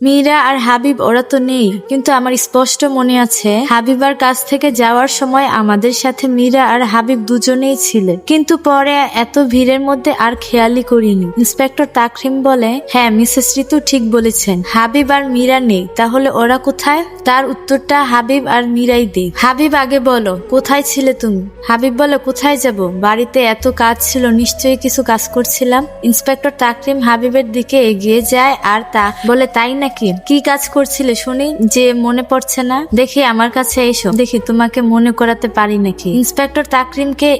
মীরা আর হাবিব, ওরা তো নেই। কিন্তু আমার স্পষ্ট মনে আছে, হাবিবার কাছ থেকে যাওয়ার সময় আমাদের সাথে মীরা আর হাবিব দুজনেই ছিলেন কিন্তু পরে এত ভিড়ের মধ্যে আর খেয়ালই করিনি। ইন্সপেক্টর তাকরিম বলে হ্যাঁ মিসেস ঋতু ঠিক বলেছেন, হাবিব আর মীরা নেই। তাহলে ওরা কোথায়? তার উত্তরটা হাবিব আর মীরাই দিই হাবিব আগে বলো, কোথায় ছিলে তুমি? হাবিব বলে, কোথায় যাব? বাড়িতে এত কাজ ছিল, নিশ্চয়ই কিছু কাজ করছিলাম। ইন্সপেক্টর তাকরিম হাবিবের দিকে এগিয়ে যায় আর তা বলে, তাই নাকি? কি কাজ করছিলে শুনি? যে মনে পড়ছে না, দেখি আমার কাছে এসো। দেখি তোমাকে মনে করাতে পারি নাকি? ইন্সপেক্টর তাকরিমকে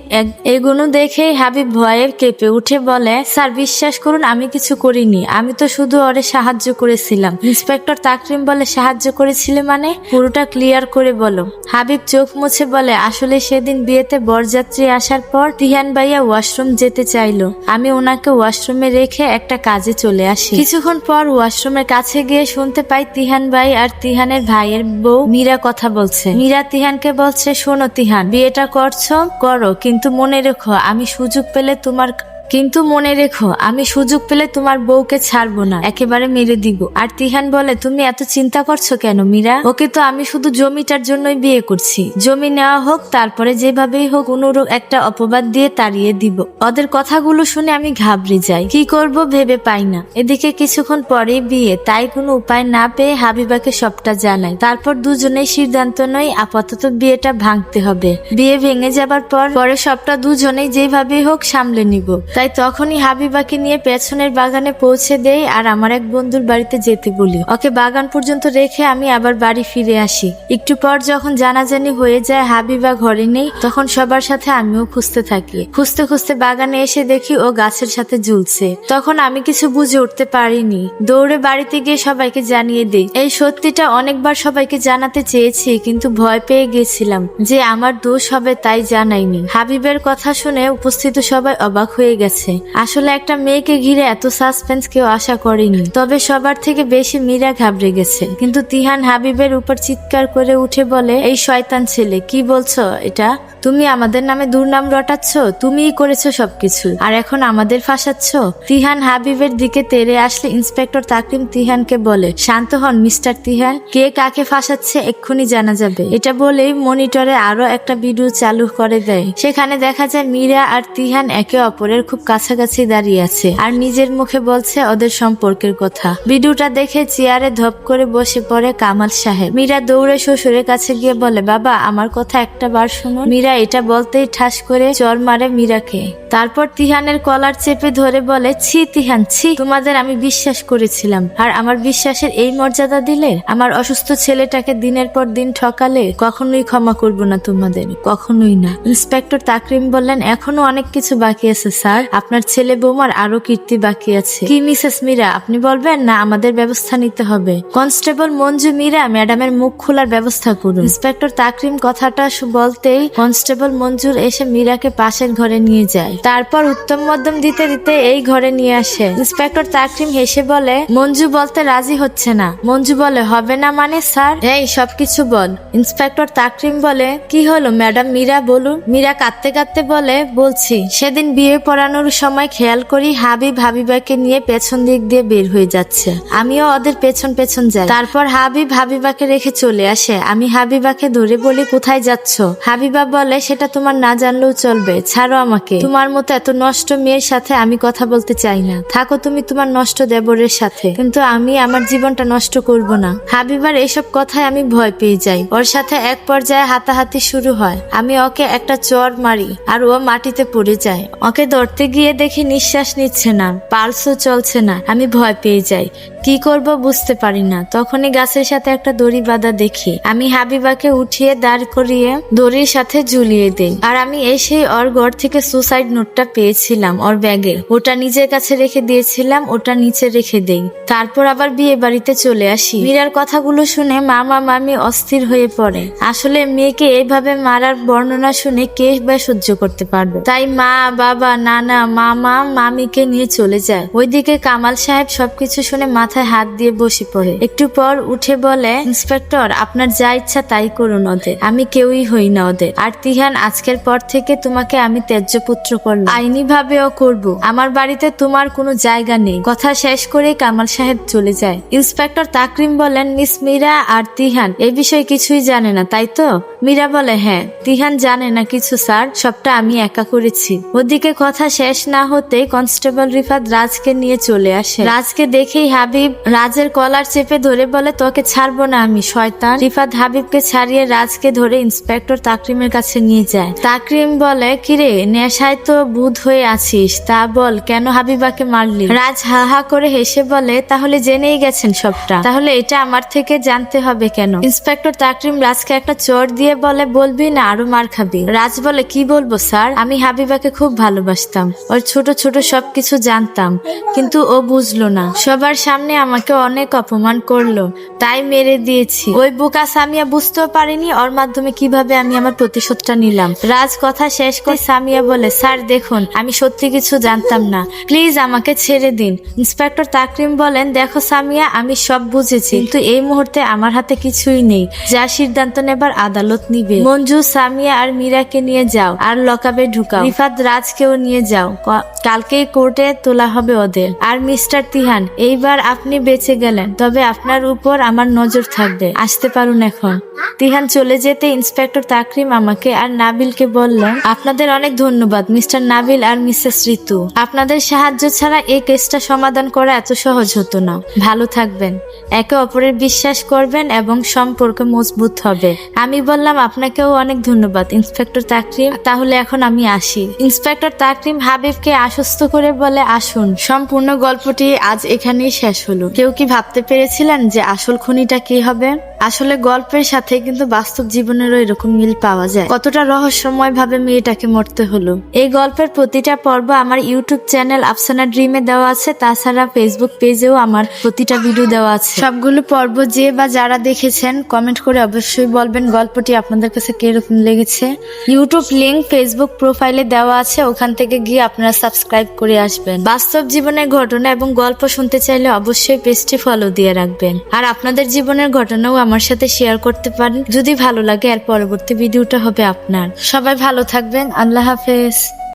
এগুলো দেখে হাবিব ভয়ে কেঁপে উঠে বলে, স্যার, বিশ্বাস করুন, আমি কিছু করিনি। আমি তো শুধু ওরে সাহায্য করেছিলাম। ইন্সপেক্টর তাকরিম বলে, সাহায্য করেছিলে মানে? পুরোটা ক্লিয়ার করে বলো। হাবিব চোখ মুছে বলে, আসলে সেদিন বিয়েতে বরযাত্রী আসার পর তিহান ভাইয়া ওয়াশরুম যেতে চাইলো। আমি ওনাকে ওয়াশরুমে রেখে একটা কাজে চলে আসি। কিছুক্ষণ পর ওয়াশরুমের কাছে গিয়ে শুনতে পাই তিহান ভাই আর তিহানের ভাইয়ের বউ মীরা কথা বলছে। মীরা তিহানকে বলছে, শোনো তিহান, বিয়েটা করছ, করো, কিন্তু মনে রেখো, আমি সুযোগ পেলে তোমার কিন্তু মনে রেখো, আমি সুযোগ পেলে তোমার বউকে ছাড়বো না, একেবারে মেরে দিব। আর তিহান বলে, তুমি এত চিন্তা করছ কেন মীরা? ওকে তো আমি শুধু জমিটার জন্যই বিয়ে করছি। জমি নেওয়া হোক, তারপরে যেভাবেই হোক, অনুরূপ একটা অপবাদ দিয়ে তাড়িয়ে দিব। ওদের কথাগুলো শুনে আমি ঘাবড়ে যাই। কি করব ভেবে পাই না। এদিকে কিছুক্ষণ পরে বিয়ে। তাই কোনো উপায় না পেয়ে হাবিবাকে সবটা জানাই। তারপর দুজনেই সিদ্ধান্ত নয় আপাতত বিয়েটা ভাঙতে হবে। বিয়ে ভেঙে যাবার পর, পরে সবটা দুজনেই যেভাবেই হোক সামলে নিব। তাই তখনই হাবিবাকে নিয়ে পেছনের বাগানে পৌঁছে দেই আর আমার এক বন্ধুর বাড়িতে যেতে বলি। ওকে বাগান পর্যন্ত রেখে আমি আবার বাড়ি ফিরে আসি। একটু পর যখন জানাজানি হয়ে যায়, হাবিবা ঘরে নেই, তখন সবার সাথে আমিও খুঁজতে থাকি। খুঁজতে খুঁজতে বাগানে এসে দেখি ও গাছের সাথে ঝুলছে। তখন আমি কিছু বুঝে উঠতে পারিনি। দৌড়ে বাড়িতে গিয়ে সবাইকে জানিয়ে দিই। এই সত্যিটা অনেকবার সবাইকে জানাতে চেয়েছি, কিন্তু ভয় পেয়ে গেছিলাম যে আমার দোষ হবে তাই জানাইনি। হাবিবের কথা শুনে উপস্থিত সবাই অবাক হয়ে গেছে। আসলে একটা মেয়েকে ঘিরে এত সাসপেন্স কেউ আশা করেনি। তবে সবার থেকে বেশি মীরা ঘাবড়ে গেছে। কিন্তু তিহান হাবিবের উপর চিৎকার করে উঠে বলে, এই শয়তান ছেলে, কি বলছো এটা? তুমি আমাদের নামে দুর্নাম রটাচ্ছ? তুমিই করেছ সবকিছু। আর এখন আমাদের ফাঁসাচ্ছ? তিহান হাবিবের দিকে তেরে আসলে ইন্সপেক্টর তাকিম তিহানকে বলে, শান্ত হন, মিস্টার তিহান। কে কাকে ফাঁসাচ্ছে এক্ষুনি জানা যাবে। এটা বলেই মনিটরে আরও একটা ভিডিও চালু করে দেয়। সেখানে দেখা যায়, মীরা আর তিহান একে অপরের খুব কাছাকাছি দাঁড়িয়ে আছে আর নিজের মুখে বলছে ওদের সম্পর্কের কথা। ভিডিওটা দেখে চেয়ারে ধপ করে বসে পড়ে কামাল সাহেব। মীরা দৌড়ে শ্বশুরের কাছে গিয়ে বলে, বাবা, আমার কথা একটা বার শুনুন। মীরা এটা বলতেই ঠাস করে চর মারে মীরাকে। তারপর তিহানের কলার চেপে ধরে বলে, ছি তিহান, ছি। তোমাদের আমি বিশ্বাস করেছিলাম। আর আমার বিশ্বাসের এই মর্যাদা দিলে, আমার অসুস্থ ছেলেটাকে দিনের পর দিন ঠকালে কখনোই ক্ষমা করব না তোমাদের। কখনোই না। ইন্সপেক্টর তাকরিম বললেন, এখনও অনেক কিছু বাকি আছে, স্যার। আপনার ছেলে বৌমার আরও কীর্তি বাকি আছে। কি, মিসেস মীরা, আপনি বলবেন? না, আমাদের ব্যবস্থা নিতে হবে। কনস্টেবল মঞ্জু মীরা, ম্যাডামের মুখ খোলার ব্যবস্থা করুন। ইন্সপেক্টর তাকরিম কথাটা বলতেই কনস্টেবল মঞ্জুর এসে মীরাকে পাশের ঘরে নিয়ে যায়। তারপর উত্তম মধ্যম দিতে দিতে এই ঘরে নিয়ে আসে। ইন্সপেক্টর তাকরিম হেসে বলে, মঞ্জু বলতে রাজি হচ্ছে না। মঞ্জু বলে, হবে না মানে স্যার? এই, সবকিছু বল। ইন্সপেক্টর তাকরিম বলে, কি হলো, ম্যাডাম? মীরা, বলুন। মীরা কাঁদতে কাঁদতে বলে, বলছি, সেদিন বিয়ে পড়ানোর সময় খেয়াল করি হাবিব হাবিবাকে নিয়ে পেছন দিক দিয়ে বের হয়ে যাচ্ছে। আমিও ওদের পেছন পেছন যাই। তারপর হাবিব হাবিবাকে রেখে চলে আসে। আমি হাবিবাকে ধরে বলি, কোথায় যাচ্ছ? হাবিবা বলে, সেটা তোমার না জানলেও চলবে। ছাড়ো আমাকে। তোমার মতো এত নষ্ট মেয়ের সাথে আমি কথা বলতে চাই না। থাকো তুমি তোমার নষ্ট দেবরের সাথে। কিন্তু আমি আমার জীবনটা নষ্ট করব না। হাবিবার এসব কথায় আমি ভয় পেয়ে যাই। ওর সাথে এক পর্যায়ে হাতাহাতি শুরু হয়। আমি ওকে একটা চর মারি আর ও মাটিতে পড়ে যায়। ওকে ধরতে গিয়ে দেখি নিঃশ্বাস নিচ্ছে না, পালসও চলছে না, আমি ভয় পেয়ে যাই। কি করব বুঝতে পারি না, তখনই গাছের সাথে একটা দড়ি বাঁধা দেখি। আমি হাবিবাকে উঠিয়ে দাঁড় করিয়ে দড়ির সাথে ঝুলিয়ে দেই। আর আমি এসেই ওর ঘর থেকে সুসাইড নোটটা পেয়েছিলাম ওর ব্যাগে। ওটা নিজের কাছে রেখে দিয়েছিলাম, ওটা নিচে রেখে দেই। তারপর আবার বিয়ে বাড়িতে চলে আসি। মীরার কথাগুলো শুনে মামা মামি অস্থির হয়ে পড়ে। আসলে মেয়েকে এইভাবে মারার বর্ণনা শুনে কে বা সহ্য করতে পারবে? তাই মা, বাবা, নানা নানা মামা মামিকে নিয়ে চলে যায়। ওইদিকে কামাল সাহেব সবকিছু শুনে মাথায় হাত দিয়ে বসে পড়ে। একটু পর উঠে বলে, ইন্সপেক্টর, আপনার যা ইচ্ছা তাই করুন ওদের। আমি কেউই হই না ওদের। আর তিহান, আজকের পর থেকে তোমাকে আমি ত্যায্য পুত্র করলাম আইনি ভাবেও করব। আমার বাড়িতে তোমার কোনো জায়গা নেই। কথা শেষ করে কামাল সাহেব চলে যায়। ইন্সপেক্টর তাকরিম বলেন, মিস মীরা আর তিহান এই বিষয়ে কিছুই জানে না, তাই তো? মীরা বলে হ্যাঁ তিহান জানে না কিছু, স্যার। সবটা আমি একা করেছি। ওদিকে কথা শেষ না হতেই কনস্টেবল রিফাত রাজকে নিয়ে চলে আসে। রাজকে দেখেই হাবিব রাজের কলার চেপে ধরে বলে, তোকে ছাড়বো না আমি, শয়তান। রিফাত হাবিবকে ছাড়িয়ে রাজকে ধরে ইন্সপেক্টর তাকরিমের কাছে নিয়ে যায়। তাকরিম বলে, কিরে, নেশায় তো বুধ হয়ে আছিস, তা বল, কেন হাবিবাকে মারলি? রাজ হা হা করে হেসে বলে, তাহলে জেনেই গেছেন সবটা। তাহলে এটা আমার থেকে জানতে হবে কেন? ইন্সপেক্টর তাকরিম রাজকে একটা চর দিয়ে বলে, বলবি না, আরও মার খাবি। রাজ বলে, কি বলব, স্যার? আমি হাবিবাকে খুব ভালোবাসতাম। ওর ছোট ছোট সবকিছু জানতাম। কিন্তু ও বুঝলো না। সবার সামনে আমাকে অনেক অপমান করল। তাই মেরে দিয়েছি। ওই বোকা সামিয়া বুঝতেও পারিনি ওর মাধ্যমে কীভাবে আমি আমার প্রতিশোধটা নিলাম। রাজ কথা শেষ করে সামিয়া বলে, স্যার, দেখুন, আমি সত্যি কিছু জানতাম না। প্লিজ আমাকে ছেড়ে দিন। ইন্সপেক্টর তাকরিম বলেন, দেখো সামিয়া, আমি সব বুঝেছি, কিন্তু এই মুহূর্তে আমার হাতে কিছুই নেই। যা সিদ্ধান্ত নেবার আদালত নিবে। মঞ্জু, সামিয়া আর মীরাকে নিয়ে যাও, আর লকাবে ঢুকাও। রিফাত রাজকেও নিয়ে যাও। ক- কালকেই কোর্টে তোলা হবে ওদের। আর মিস্টার তিহান, এইবার আপনি বেঁচে গেলেন, তবে আপনার উপর আমার নজর থাকবে। আসতে পারুন এখন। তিহান চলে যেতে ইন্সপেক্টর তাকরিম আমাকে আর নাবিলকে বললেন আপনাদের অনেক ধন্যবাদ, মিস্টার নাবিল আর মিসেস ঋতু। আপনাদের সাহায্য ছাড়া এই কেসটা সমাধান করা এত সহজ হতো না। ভালো থাকবেন। একে অপরের বিশ্বাস করবেন এবং সম্পর্ক মজবুত হবে। আমি বললাম, আপনাকেও অনেক ধন্যবাদ, ইন্সপেক্টর তাকরিম। তাহলে এখন আমি আসি। ইন্সপেক্টর তাকরিম হাবিবকে আশ্বস্ত করে বলে, আসুন, সম্পূর্ণ গল্পটি আজ এখানেই শেষ হলো। কেউ কি ভাবতে পেরেছিলেন যে আসল খুনিটা কি হবে? আসলে গল্পের সাথে কিন্তু বাস্তব জীবনেরও এরকম মিল পাওয়া যায়। কতটা রহস্যময় ভাবে মেয়েটাকে মরতে হলো। এই গল্পের প্রতিটা পর্ব আমার ইউটিউব চ্যানেল আফসানা ড্রিমে দেওয়া আছে, তাছাড়া ফেসবুক পেজেও আমার প্রতিটা ভিডিও দেওয়া আছে। সবগুলো পর্ব যে বা যারা দেখেছেন কমেন্ট করে অবশ্যই বলবেন গল্পটি আপনাদের কাছে কীরকম লেগেছে। ইউটিউব লিংক ফেসবুক প্রোফাইলে দেওয়া আছে, ওখান থেকে গিয়ে আপনারা সাবস্ক্রাইব করে আসবেন। বাস্তব জীবনের ঘটনা এবং গল্প শুনতে চাইলে অবশ্যই পেজটি ফলো দিয়ে রাখবেন। আর আপনাদের জীবনের ঘটনাও আমার সাথে শেয়ার করতে পারেন। যদি ভালো লাগে আর পরবর্তী ভিডিওটা হবে আপনার। সবাই ভালো থাকবেন। আল্লাহ হাফেজ।